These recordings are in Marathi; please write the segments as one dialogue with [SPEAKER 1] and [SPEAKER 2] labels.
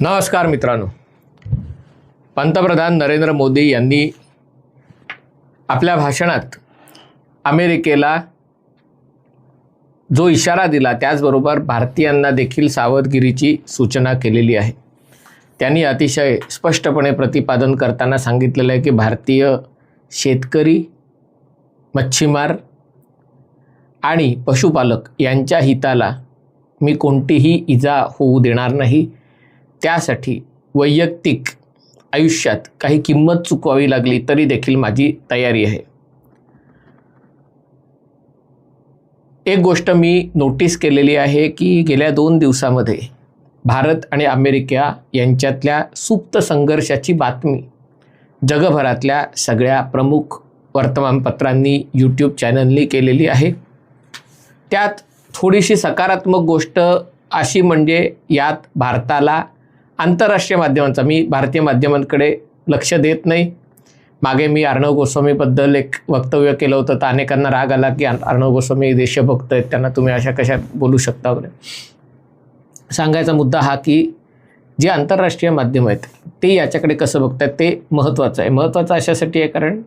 [SPEAKER 1] नमस्कार मित्रांनो. पंतप्रधान नरेंद्र मोदी यांनी आपल्या भाषणात अमेरिकेला जो इशारा दिला त्याचबरोबर भारतीयांना देखील सावधगिरीची सूचना केलेली आहे. त्यांनी अतिशय स्पष्टपणे प्रतिपादन करताना सांगितलेलं आहे की भारतीय शेतकरी मच्छीमार आणि पशुपालक यांच्या हिताला मी कोणतीही इजा होऊ देणार नाही. त्यासाठी वैयक्तिक आयुष्यात काही किंमत चुकवावी लागली तरी देखील माझी तयारी आहे. एक गोष्ट मी नोटीस केलेली आहे की गेल्या दोन दिवसामध्ये भारत आणि अमेरिका यांच्यातल्या सुप्त संघर्षाची बातमी जगभरातल्या सगळ्या प्रमुख वर्तमानपत्रांनी यूट्यूब चॅनलनी केलेली आहे. त्यात थोडीशी सकारात्मक गोष्ट अशी म्हणजे यात भारताला आंतरराष्ट्रीय माध्यमांचा. मी भारतीय माध्यमांकडे लक्ष देत नाही. मागे मी अर्णव गोस्वामीबद्दल एक वक्तव्य केलं होतं. तर अनेकांना राग आला की अर्णव गोस्वामी देशभक्त आहेत त्यांना तुम्ही अशा कशा बोलू शकता वगैरे. सांगायचा मुद्दा हा की जे आंतरराष्ट्रीय माध्यम आहेत ते याच्याकडे कसं बघतात ते महत्त्वाचं आहे. महत्त्वाचं अशासाठी आहे कारण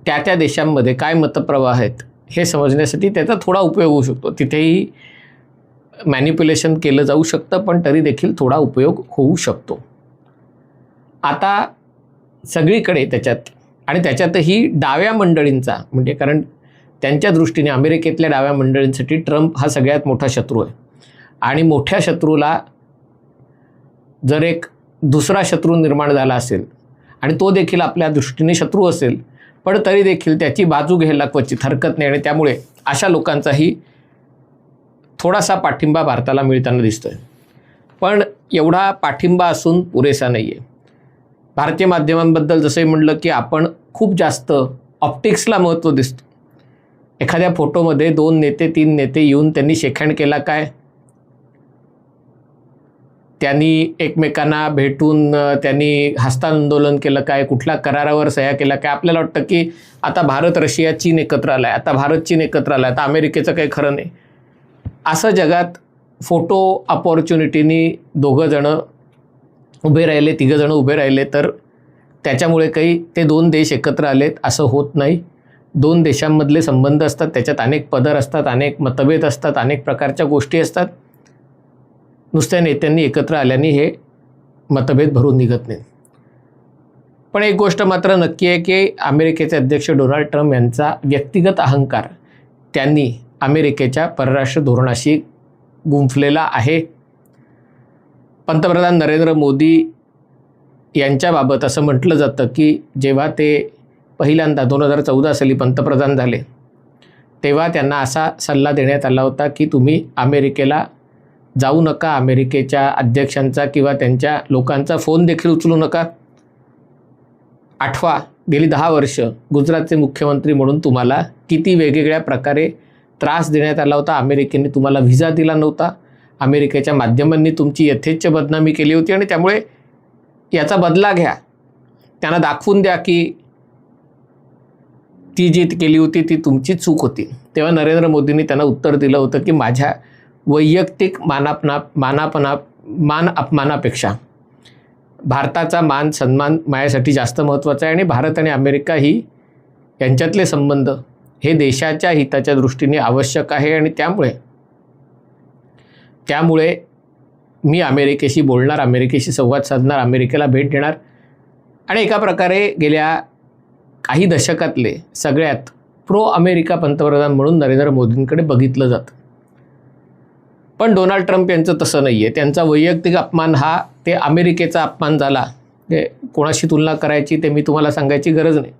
[SPEAKER 1] त्या त्या देशांमध्ये काय मतप्रवाह आहेत हे समजण्यासाठी त्याचा थोडा उपयोग होऊ शकतो. तिथेही मॅनिप्युलेशन केलं जाऊ शकतं पण तरी देखील थोडा उपयोग होऊ शकतो. आता सगळीकडे त्याच्यात आणि त्याच्यातही डाव्या मंडळींचा म्हणजे कारण त्यांच्या दृष्टीने अमेरिकेतल्या डाव्या मंडळींसाठी ट्रम्प हा सगळ्यात मोठा शत्रू आहे. आणि मोठ्या शत्रूला जर एक दुसरा शत्रू निर्माण झाला असेल आणि तो देखील आपल्या दृष्टीने शत्रू असेल पण तरी देखील त्याची बाजू घ्यायला क्वचित हरकत नाही आणि त्यामुळे अशा लोकांचाही थोडासा पाठिंबा भारताला मिळताना दिसतोय. पण एवढा पाठिंबा असून पुरेसा नाही आहे भारतीय माध्यमांबद्दल जसंही म्हणलं की आपण खूप जास्त ऑप्टिक्सला महत्त्व दिसतो. एखाद्या फोटोमध्ये दोन नेते तीन नेते येऊन त्यांनी शेखंड केला काय? त्यांनी एकमेकांना भेटून त्यांनी हस्तांदोलन केलं काय? कुठल्या करारावर सह्या केल्या काय? आपल्याला वाटतं की आता भारत रशिया चीन एकत्र आला आहे आता भारत चीन एकत्र आला आहे आता अमेरिकेचं काही खरं नाही. असं जगात फोटो अपॉर्च्युनिटीनी दोघं जणं उभे राहिले तिघं जणं उभे राहिले तर त्याच्यामुळे काही ते दोन देश एकत्र आलेत असं होत नाही. दोन देशांमधले संबंध असतात त्याच्यात अनेक पदर असतात अनेक मतभेद असतात अनेक प्रकारच्या गोष्टी असतात. नुसत्या नेत्यांनी एकत्र आल्याने हे मतभेद भरून निघत नाहीत. पण एक गोष्ट मात्र नक्की आहे की अमेरिकेचे अध्यक्ष डोनाल्ड ट्रम्प यांचा व्यक्तिगत अहंकार त्यांनी अमेरिकेच्या परराष्ट्र धोरणाशी गुंफलेला आहे. पंतप्रधान नरेंद्र मोदी यांच्याबाबत असं म्हटलं जातं की जेव्हा ते पहिल्यांदा दोन हजार चौदा साली पंतप्रधान झाले तेव्हा त्यांना असा सल्ला देण्यात आला होता की तुम्ही अमेरिकेला जाऊ नका अमेरिकेच्या अध्यक्षांचा किंवा त्यांच्या लोकांचा फोन देखील उचलू नका. आठवा गेली दहा वर्ष गुजरातचे मुख्यमंत्री म्हणून तुम्हाला किती वेगवेगळ्या प्रकारे त्रास देण्यात आला होता. अमेरिकेने तुम्हाला व्हिसा दिला नव्हता. अमेरिकेच्या माध्यमांनी तुमची यथेच्छ बदनामी केली होती आणि त्यामुळे याचा बदला घ्या. त्यांना दाखवून द्या की ती जी केली होती ती तुमची चूक होती. तेव्हा नरेंद्र मोदींनी त्यांना उत्तर दिलं होतं की माझ्या वैयक्तिक मानापना मानापना मान अपमानापेक्षा भारताचा मान सन्मान माझ्यासाठी जास्त महत्त्वाचा आहे आणि भारत आणि अमेरिका ही यांच्यातले संबंध हे देशाच्या हिताच्या दृष्टीने आवश्यक आहे आणि त्यामुळे त्यामुळे मी अमेरिकेशी बोलणार अमेरिकेशी संवाद साधणार अमेरिकेला भेट देणार. आणि एका प्रकारे गेल्या काही दशकातले सगळ्यात प्रो अमेरिका पंतप्रधान म्हणून नरेंद्र मोदींकडे बघितलं जातं. पण डोनाल्ड ट्रम्प यांचं तसं नाही आहे त्यांचा वैयक्तिक अपमान हा ते अमेरिकेचा अपमान झाला. ते कोणाशी तुलना करायची ते मी तुम्हाला सांगायची गरज नाही.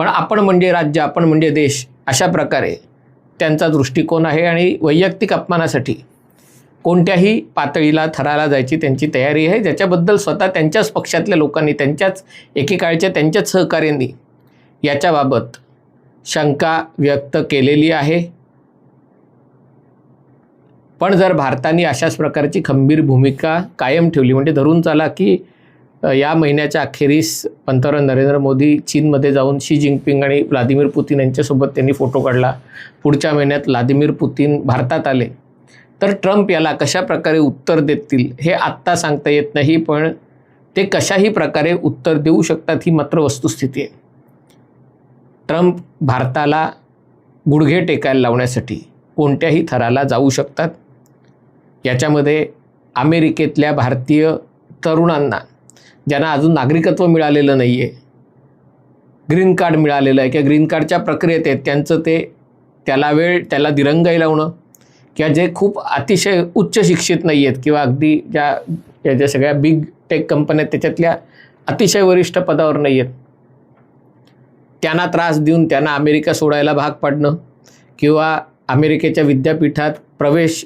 [SPEAKER 1] पण आपण म्हणजे राज्य आपण म्हणजे देश अशा प्रकारे त्यांचा दृष्टिकोन आहे आणि वैयक्तिक अपमानासाठी कोणत्याही पातळीला थराला जायची त्यांची तयारी आहे ज्याच्याबद्दल स्वतः त्यांच्याच पक्षातल्या लोकांनी त्यांच्याच एकेकाळच्या त्यांच्याच सहकार्यांनी याच्याबाबत शंका व्यक्त केलेली आहे. पण जर भारताने अशाच प्रकारची खंबीर भूमिका कायम ठेवली म्हणजे धरून चाला की या महिन्याच्या अखेरीस पंतप्रधान नरेंद्र मोदी चीनमध्ये जाऊन शी जिनपिंग आणि व्लादिमीर पुतीन यांच्यासोबत त्यांनी फोटो काढला. पुढच्या महिन्यात व्लादिमीर पुतीन भारतात आले. तर ट्रम्प याला कशा प्रकारे उत्तर देतील हे आत्ता सांगता येत नाही पण ते कशाही प्रकारे उत्तर देऊ शकतात ही मात्र वस्तुस्थिती आहे. ट्रम्प भारताला गुडघे टेकायला लावण्यासाठी कोणत्याही थराला जाऊ शकतात. याच्यामध्ये अमेरिकेतल्या भारतीय तरुणांना ज्यांना अजून नागरिकत्व मिळालेलं नाही आहे ग्रीन कार्ड मिळालेलं आहे किंवा ग्रीन कार्डच्या प्रक्रियेत आहेत त्यांचं ते त्याला वेळ त्याला दिरंगाई लावणं किंवा जे खूप अतिशय उच्च शिक्षित नाही आहेत किंवा अगदी ज्या या ज्या सगळ्या बिग टेक कंपन्या आहेत त्याच्यातल्या अतिशय वरिष्ठ पदावर नाही आहेत त्यांना त्रास देऊन त्यांना अमेरिका सोडायला भाग पाडणं किंवा अमेरिकेच्या विद्यापीठात प्रवेश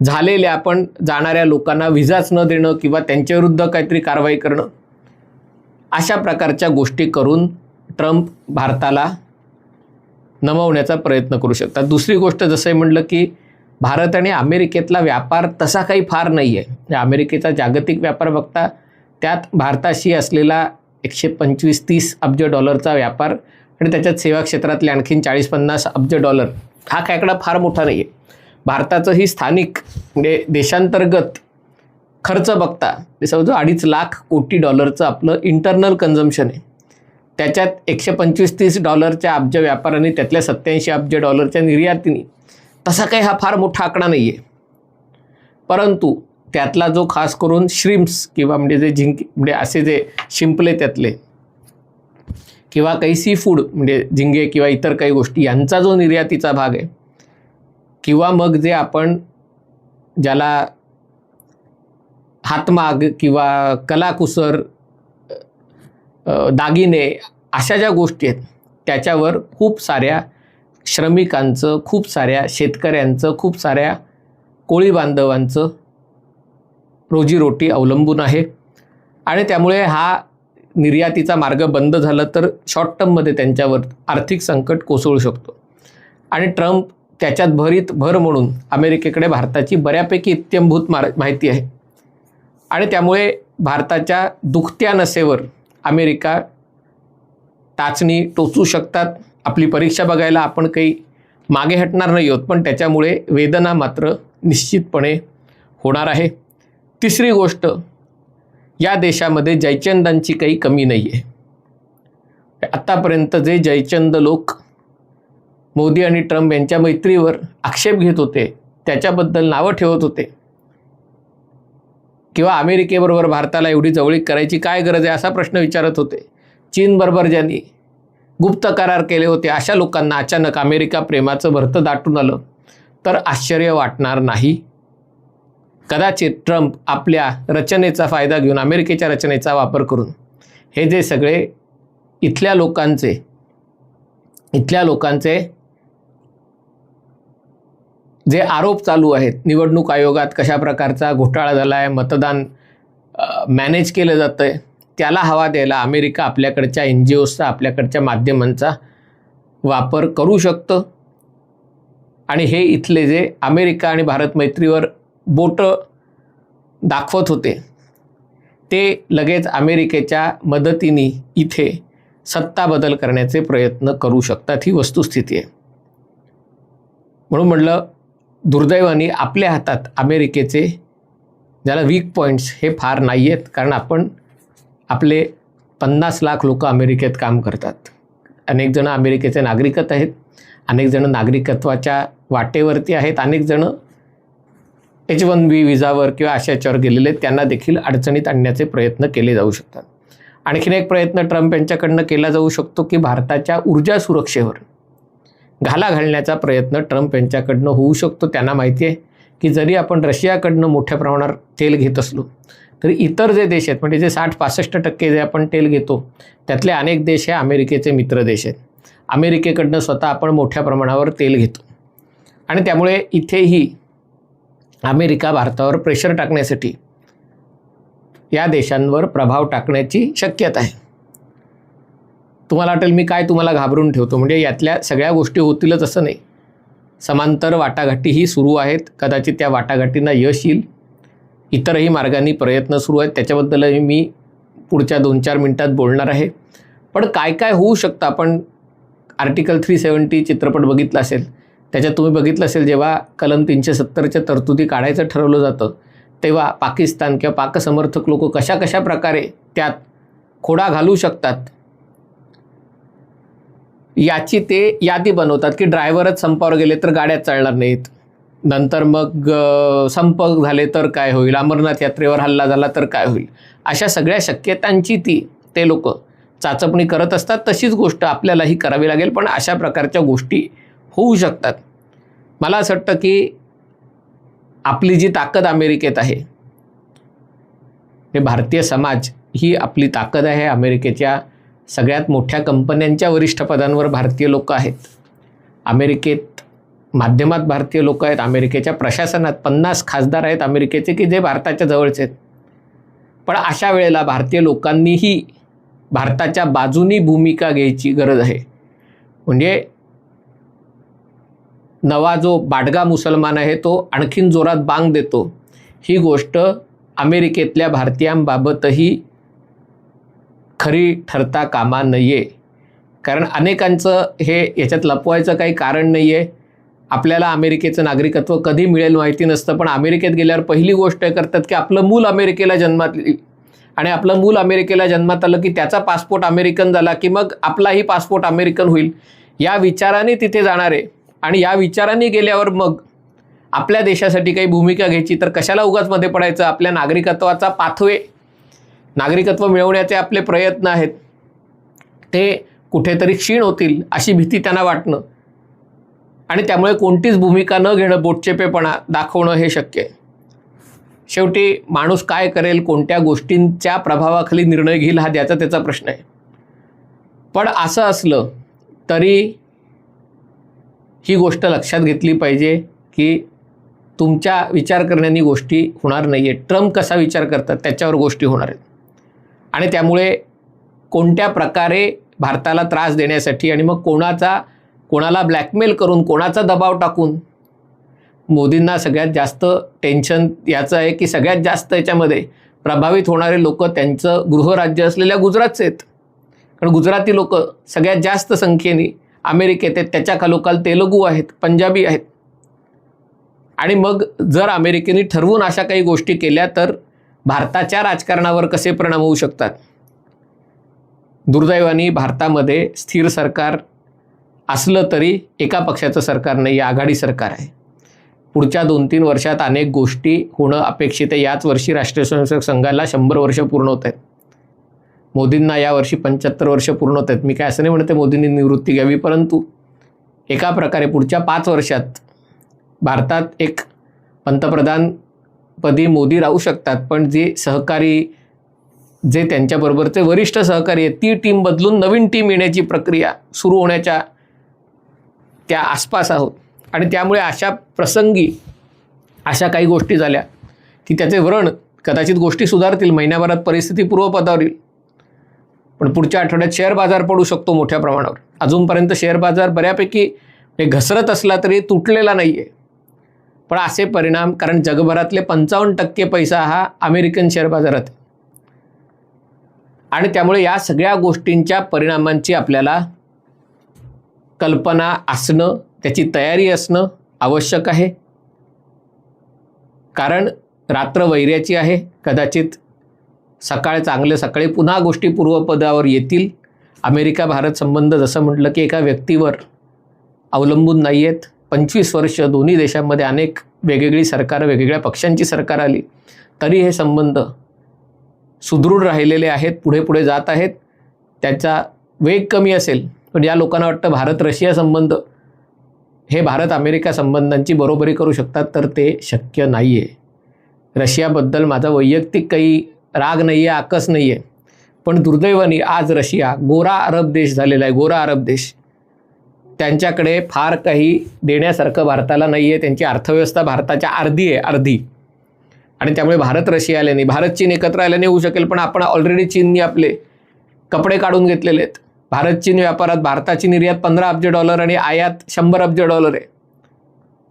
[SPEAKER 1] झालेल्या पण जाणाऱ्या लोकांना व्हिजाच न देणं किंवा त्यांच्याविरुद्ध काहीतरी कारवाई करणं अशा प्रकारच्या गोष्टी करून ट्रम्प भारताला नमवण्याचा प्रयत्न करू शकतात. दुसरी गोष्ट जसं म्हटलं की भारत आणि अमेरिकेतला व्यापार तसा काही फार नाही आहे म्हणजे अमेरिकेचा जागतिक व्यापार बघता त्यात भारताशी असलेला एकशे पंचवीस तीस अब्ज डॉलरचा व्यापार आणि त्याच्यात सेवा क्षेत्रातले आणखीन चाळीस पन्नास अब्ज डॉलर हा काकडा फार मोठा नाही आहे भारताचं ही स्थानिक म्हणजे देशांतर्गत खर्च बघता ते समजा अडीच लाख कोटी डॉलरचं आपलं इंटरनल कन्झम्शन आहे त्याच्यात एकशे पंचवीस तीस डॉलरच्या अब्ज व्यापाराने त्यातल्या सत्याऐंशी अब्ज डॉलरच्या निर्यातीने तसा काही हा फार मोठा आकडा नाही आहे परंतु त्यातला जो खास करून श्रिम्स किंवा म्हणजे जे झिंक म्हणजे असे जे शिंपले त्यातले किंवा काही सी फूड म्हणजे झिंगे किंवा इतर काही गोष्टी यांचा जो निर्यातीचा भाग आहे किंवा मग जे आपण ज्याला हातमाग किंवा कलाकुसर दागिने अशा ज्या गोष्टी आहेत त्याच्यावर खूप साऱ्या श्रमिकांचं खूप साऱ्या शेतकऱ्यांचं खूप साऱ्या कोळी बांधवांचं रोजीरोटी अवलंबून आहे. आणि त्यामुळे हा निर्यातीचा मार्ग बंद झाला तर शॉर्ट टर्ममध्ये त्यांच्यावर आर्थिक संकट कोसळू शकतो. आणि ट्रम्प त्याच्यात भरीत भर म्हणून अमेरिकेकडे भारताची बऱ्यापैकी इत्यंभूत मार माहिती आहे. आणि त्यामुळे भारताच्या दुखत्या नसेवर अमेरिका टाचणी टोचू शकतात. आपली परीक्षा बघायला आपण काही मागे हटणार नाही आहोत पण त्याच्यामुळे वेदना मात्र निश्चितपणे होणार आहे. तिसरी गोष्ट या देशामध्ये जयचंदांची काही कमी नाही आहे आत्तापर्यंत जे जयचंद लोक मोदी आणि ट्रम्प यांच्या मैत्रीवर आक्षेप घेत होते. त्याच्याबद्दल नावं ठेवत होते. किंवा अमेरिकेबरोबर भारताला एवढी जवळीक करायची काय गरज आहे असा प्रश्न विचारत होते. चीनबरोबर ज्यांनी गुप्त करार केले होते अशा लोकांना अचानक अमेरिका प्रेमाचं भरतं दाटून आलं. तर आश्चर्य वाटणार नाही. कदाचित ट्रम्प आपल्या रचनेचा फायदा घेऊन अमेरिकेच्या रचनेचा वापर करून. हे जे सगळे इथल्या लोकांचे इथल्या लोकांचे जे आरोप चालू आहेत निवडणूक आयोगात कशा प्रकारचा घोटाळा झाला आहे मतदान मॅनेज केलं जातं आहे त्याला हवा द्यायला अमेरिका आपल्याकडच्या एन जी ओजचा आपल्याकडच्या माध्यमांचा वापर करू शकतं. आणि हे इथले जे अमेरिका आणि भारत मैत्रीवर बोटं दाखवत होते ते लगेच अमेरिकेच्या मदतीने इथे सत्ता बदल करण्याचे प्रयत्न करू शकतात ही वस्तुस्थिती आहे. म्हणून म्हटलं दुर्दैवाने आपल्या हातात अमेरिकेचे ज्याला वीक पॉईंट्स हे फार नाही आहेत कारण आपण आपले पन्नास लाख लोक अमेरिकेत काम करतात. अनेक जणं अमेरिकेचे नागरिकत आहेत अनेक जणं नागरिकत्वाच्या वाटेवरती आहेत अनेक जणं एच वन बी विजावर किंवा अशा याच्यावर गेलेले आहेत त्यांना देखील अडचणीत आणण्याचे प्रयत्न केले जाऊ शकतात. आणखीन एक प्रयत्न ट्रम्प यांच्याकडनं केला जाऊ शकतो की भारताच्या ऊर्जा सुरक्षेवर. घाला घालण्याचा प्रयत्न ट्रम्प यांच्याकडनं होऊ शकतो त्यांना माहिती आहे की जरी आपण रशियाकडनं मोठ्या प्रमाणावर तेल घेत असलो तरी इतर जे देश आहेत म्हणजे जे साठ पासष्ट टक्के जे आपण तेल घेतो त्यातले अनेक देश हे अमेरिकेचे मित्र देश आहेत. अमेरिकेकडनं स्वतः आपण मोठ्या प्रमाणावर तेल घेतो. आणि त्यामुळे इथेही अमेरिका भारतावर प्रेशर टाकण्यासाठी या देशांवर प्रभाव टाकण्याची शक्यता आहे. तुम्हाला वाटेल मी काय तुम्हाला घाबरून ठेवतो. म्हणजे यातल्या सगळ्या गोष्टी होतीलच असं नाही. समांतर वाटाघाटीही सुरू आहेत. कदाचित त्या वाटाघाटींना यश येईल. इतरही मार्गांनी प्रयत्न सुरू आहेत. त्याच्याबद्दलही मी पुढच्या दोन चार मिनटात बोलणार आहे. पण काय काय होऊ शकतं? आपण आर्टिकल थ्री सेवन्टी चित्रपट बघितला असेल. त्याच्यात तुम्ही बघितलं असेल जेव्हा कलम तीनशे सत्तरच्या तरतुदी काढायचं ठरवलं जातं तेव्हा पाकिस्तान किंवा पाकसमर्थक लोक कशा कशा प्रकारे त्यात खोडा घालू शकतात? याची ते यादी बनवतात की ड्रायव्हरच संपावर गेले तर गाड्या चालणार नाहीत. नंतर मग संप झाले तर काय होईल? अमरनाथ यात्रेवर हल्ला झाला तर काय होईल? अशा सगळ्या शक्यतांची ती ते लोक चाचपणी करत असतात. तशीच गोष्ट आपल्यालाही करावी लागेल पण अशा प्रकारच्या गोष्टी होऊ शकतात. मला असं वाटतं की आपली जी ताकद अमेरिकेत आहे हे भारतीय समाज ही आपली ताकद आहे अमेरिकेच्या सगळ्यात मोठ्या कंपन्यांच्या वरिष्ठ पदांवर भारतीय लोक आहेत. अमेरिकेत माध्यमात भारतीय लोक आहेत अमेरिकेच्या प्रशासनात पन्नास खासदार आहेत अमेरिकेचे की जे भारताच्या जवळचे आहेत. पण अशा वेळेला भारतीय लोकांनीही भारताच्या बाजूनी भूमिका घ्यायची गरज आहे. म्हणजे नवा जो बाडगा मुसलमान आहे तो आणखीन जोरात बांग देतो. ही गोष्ट अमेरिकेतल्या भारतीयांबाबतही खरी ठरता कामा नये. कारण अनेकांचं हे याच्यात लपवायचं काही कारण नाही आहे आपल्याला अमेरिकेचं नागरिकत्व कधी मिळेल माहिती नसतं पण अमेरिकेत गेल्यावर पहिली गोष्ट हे करतात की आपलं मूल अमेरिकेला जन्मात आणि आपलं मूल अमेरिकेला जन्मात आलं की त्याचा पासपोर्ट अमेरिकन झाला की मग आपलाही पासपोर्ट अमेरिकन होईल. या विचाराने तिथे जाणार आहे आणि या विचाराने गेल्यावर मग आपल्या देशासाठी काही भूमिका घ्यायची तर कशाला उगाच मध्ये पडायचं? आपल्या नागरिकत्वाचा पाथवे. नागरिकत्व मिळवण्याचे आपले प्रयत्न आहेत. ते कुठेतरी क्षीण होतील अशी भीती त्यांना वाटणं. आणि त्यामुळे कोणतीच भूमिका न घेणं बोटचेपेपणा दाखवणं हे शक्य आहे. शेवटी माणूस काय करेल कोणत्या गोष्टींच्या प्रभावाखाली निर्णय घेईल हा द्याचा त्याचा प्रश्न आहे. पण असं असलं तरी ही गोष्ट लक्षात घेतली पाहिजे की तुमच्या विचार करण्यानी गोष्टी होणार नाही आहे ट्रम्प कसा विचार करतात त्याच्यावर गोष्टी होणार आहेत. आणि त्यामुळे कोणत्या प्रकारे भारताला त्रास देण्यासाठी आणि मग कोणाचा कोणाला ब्लॅकमेल करून कोणाचा दबाव टाकून मोदींना सगळ्यात जास्त टेन्शन याचं आहे की सगळ्यात जास्त याच्यामध्ये प्रभावित होणारे लोक त्यांचं गृहराज्य असलेल्या गुजरातचे आहेत. कारण गुजराती लोक सगळ्यात जास्त संख्येने अमेरिकेत आहेत. त्याच्या खालोखाल तेलुगू आहेत पंजाबी आहेत. आणि मग जर अमेरिकेने ठरवून अशा काही गोष्टी केल्या तर भारताच्या राजकारणावर कसे परिणाम होऊ शकतात? दुर्दैवाने भारतामध्ये स्थिर सरकार असलं तरी एका पक्षाचं सरकार नाही आघाडी सरकार आहे. पुढच्या दोन तीन वर्षात अनेक गोष्टी होणं अपेक्षित आहे. याच वर्षी राष्ट्रीय स्वयंसेवक संघाला शंभर वर्ष पूर्ण होत आहेत. मोदींना यावर्षी पंच्याहत्तर वर्ष पूर्ण होत आहेत. मी काय असं नाही म्हणते मोदींनी निवृत्ती घ्यावी परंतु एका प्रकारे पुढच्या पाच वर्षात भारतात एक पंतप्रधान पदी मोदी राहू शकतात पण जे सहकारी जे त्यांच्याबरोबरचे वरिष्ठ सहकारी आहेत ती टीम बदलून नवीन टीम येण्याची प्रक्रिया सुरू होण्याच्या त्या आसपास आहोत. आणि त्यामुळे अशा प्रसंगी अशा काही गोष्टी झाल्या की त्याचे व्रण कदाचित गोष्टी सुधारतील महिन्याभरात परिस्थिती पूर्वपदावर येईल पण पुढच्या आठवड्यात शेअर बाजार पडू शकतो मोठ्या प्रमाणावर. अजूनपर्यंत शेअर बाजार बऱ्यापैकी हे घसरत असला तरी तुटलेला नाही आहे पण असे परिणाम कारण जगभरातले पंचावन्न टक्के पैसा हा अमेरिकन शेअर बाजारात. आहे. आणि त्यामुळे या सगळ्या गोष्टींच्या परिणामांची आपल्याला कल्पना असणं त्याची तयारी असणं आवश्यक आहे. कारण रात्र वैर्याची आहे. कदाचित सकाळ चांगले सकाळी पुन्हा गोष्टी पूर्वपदावर येतील. अमेरिका भारत संबंध जसं म्हटलं की एका व्यक्तीवर अवलंबून नाही आहेत पंचवीस वर्ष दोन्ही देशांमध्ये अनेक वेगवेगळी सरकारं वेगवेगळ्या पक्षांची सरकार आली. तरी हे संबंध सुदृढ राहिलेले आहेत पुढे पुढे जात आहेत. त्याचा वेग कमी असेल पण या लोकांना वाटतं भारत रशिया संबंध हे भारत अमेरिका संबंधांची बरोबरी करू शकतात तर ते शक्य नाही आहे रशियाबद्दल माझा वैयक्तिक काही राग नाही आहे आकस नाही आहे पण दुर्दैवाने आज रशिया गोरा अरब देश झालेला आहे गोरा अरब देश. त्यांच्याकडे फार काही देण्यासारखं भारताला नाही आहे त्यांची अर्थव्यवस्था भारताच्या अर्धी आहे अर्धी. आणि त्यामुळे भारत रशिया आल्याने भारत चीन एकत्र आल्याने होऊ शकेल पण आपण ऑलरेडी चीननी आपले कपडे काढून घेतलेले आहेत. भारत चीन व्यापारात भारताची निर्यात पंधरा अब्ज डॉलर आणि आयात शंभर अब्ज डॉलर आहे.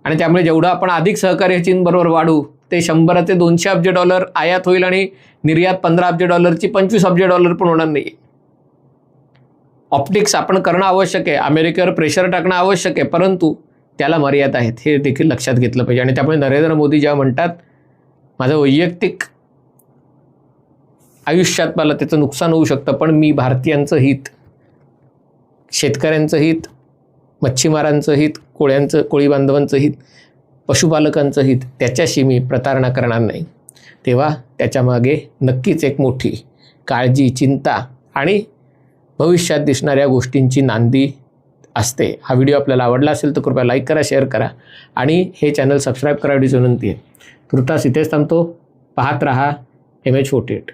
[SPEAKER 1] आणि त्यामुळे जेवढं आपण अधिक सहकार्य चीनबरोबर वाढू ते शंभर ते दोनशे अब्ज डॉलर आयात होईल आणि निर्यात पंधरा अब्ज डॉलरची पंचवीस अब्ज डॉलर पण होणार नाही ऑप्टिक्स आपण करणं आवश्यक आहे. अमेरिकेवर प्रेशर टाकणं आवश्यक आहे. परंतु त्याला मर्यादा आहेत. हे देखील लक्षात घेतलं पाहिजे. आणि त्यामुळे नरेंद्र मोदी जेव्हा म्हणतात माझं वैयक्तिक आयुष्यात मला त्याचं नुकसान होऊ शकतं पण मी भारतीयांचं हित शेतकऱ्यांचं हित मच्छीमारांचं हित कोळ्यांचं कोळी बांधवांचं हित पशुपालकांचं हित त्याच्याशी मी प्रतारणा करणार नाही. तेव्हा त्याच्यामागे नक्कीच एक मोठी काळजी चिंता आणि भविष्यात दिसणाऱ्या गोष्टींची नांदी असते. हा व्हिडिओ आपल्याला आवडला असेल तर कृपया लाईक करा शेअर करा आणि हे चॅनल सबस्क्राईब करा विनंती आहे. तुर्तास इथेच थांबतो. पाहत रहा एम एच फोर्टी एट